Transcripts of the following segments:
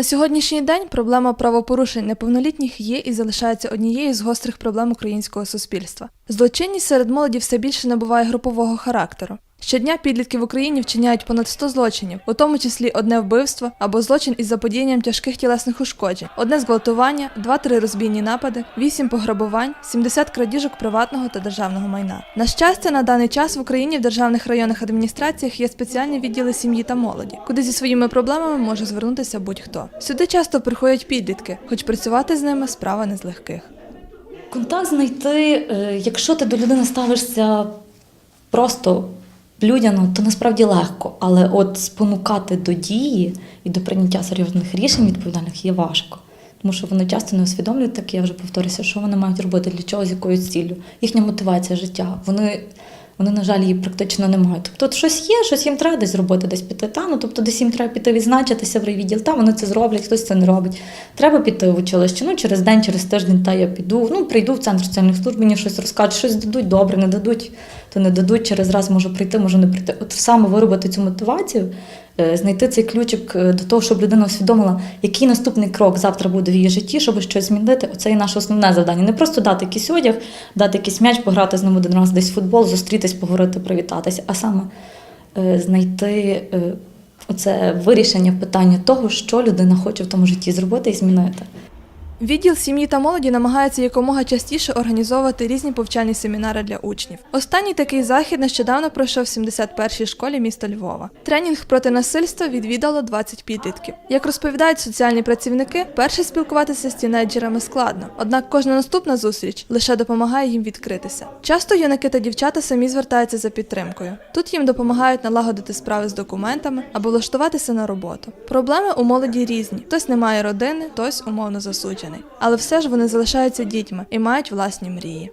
На сьогоднішній день проблема правопорушень неповнолітніх є і залишається однією з гострих проблем українського суспільства. Злочинність серед молоді все більше набуває групового характеру. Щодня підлітки в Україні вчиняють понад 100 злочинів, у тому числі одне вбивство або злочин із заподіянням тяжких тілесних ушкоджень, одне зґвалтування, 2-3 розбійні напади, 8 пограбувань, 70 крадіжок приватного та державного майна. На щастя, на даний час в Україні в державних районних адміністраціях є спеціальні відділи сім'ї та молоді, куди зі своїми проблемами може звернутися будь-хто. Сюди часто приходять підлітки, хоч працювати з ними справа не з легких. Контакт знайти, е, якщо ти до людини ставишся просто людяно, то насправді легко. Але от спонукати до дії і до прийняття серйозних рішень відповідальних є важко. Тому що вони часто не усвідомлюють, так я вже повторюся, що вони мають робити, для чого, з якою ціллю. Їхня мотивація життя. Вони, вони, на жаль, її практично не мають. Тобто от щось є, щось їм треба десь зробити, десь піти. Та, ну, тобто десь їм треба піти відзначитися в райвідділ, та вони це зроблять, хтось це не робить. Треба піти в училище. Ну, через день, через тиждень, та я піду. Ну, прийду в центр соціальних служб, мені щось розкажуть, щось дадуть добре, не дадуть, то не дадуть. Через раз можу прийти, можу не прийти. От саме виробити цю мотивацію, е, знайти цей ключик е, до того, щоб людина усвідомила, який наступний крок завтра буде в її житті, щоб щось змінити. Оце і наше основне завдання. Не просто дати якийсь одяг, дати якийсь м'яч, пограти з ним один раз десь в футбол, зустрітись, поговорити, привітатися, а саме е, знайти е, оце вирішення питання того, що людина хоче в тому житті зробити і змінити. Відділ сім'ї та молоді намагається якомога частіше організовувати різні повчальні семінари для учнів. Останній такий захід нещодавно пройшов в 71-й школі міста Львова. Тренінг проти насильства відвідало 20 підлітків. Як розповідають соціальні працівники, перше спілкуватися з тінейджерами складно, однак кожна наступна зустріч лише допомагає їм відкритися. Часто юнаки та дівчата самі звертаються за підтримкою. Тут їм допомагають налагодити справи з документами або влаштуватися на роботу. Проблеми у молоді різні: хтось не має родини, хтось умовно засуджений. Але все ж вони залишаються дітьми і мають власні мрії.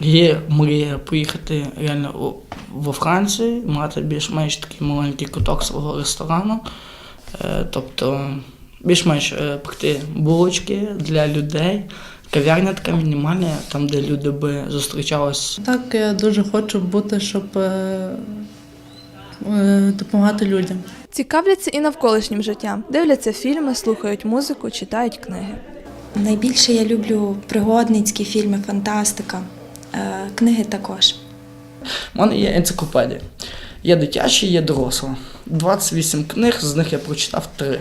Є мрія поїхати реально во Францію, мати більш-менш такий маленький куток свого ресторану. Е, Тобто більш-менш е, пекти булочки для людей. Кав'ярня така мінімальна, там, де люди би зустрічались Так, я дуже хочу бути, щоб е, допомагати людям. Цікавляться і навколишнім життям, дивляться фільми, слухають музику, читають книги. Найбільше я люблю пригодницькі фільми, фантастика, е, книги також. У мене є енциклопедія. Є дитячі, є доросла. 28 книг, з них я прочитав 3.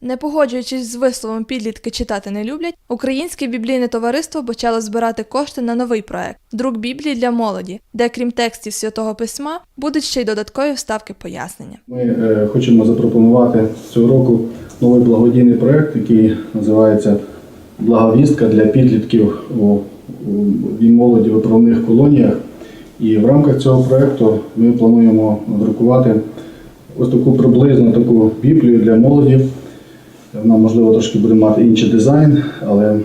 Не погоджуючись з висловом підлітки читати не люблять, українське біблійне товариство почало збирати кошти на новий проект друк Біблії для молоді, де крім текстів святого письма будуть ще й додаткові вставки пояснення. Ми е, хочемо запропонувати цього року новий благодійний проект, який називається Благовістка для підлітків і молоді в виправних колоніях. І в рамках цього проекту ми плануємо надрукувати ось таку приблизно таку біблію для молоді. Вона, можливо, трошки буде мати інший дизайн, але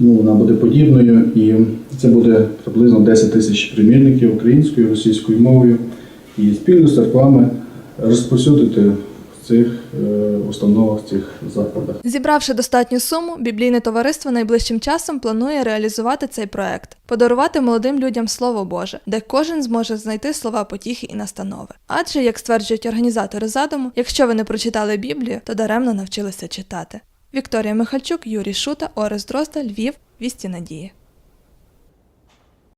ну, вона буде подібною. І це буде приблизно 10 тисяч примірників українською, російською мовою. І спільно з церквами розповсюдити цих е, установах, цих закладах. Зібравши достатню суму, біблійне товариство найближчим часом планує реалізувати цей проект, подарувати молодим людям слово Боже, де кожен зможе знайти слова потіхи і настанови. Адже, як стверджують організатори задуму, якщо ви не прочитали Біблію, то даремно навчилися читати. Вікторія Михальчук, Юрій Шута, Орес Дрозда, Львів, Вісті Надії.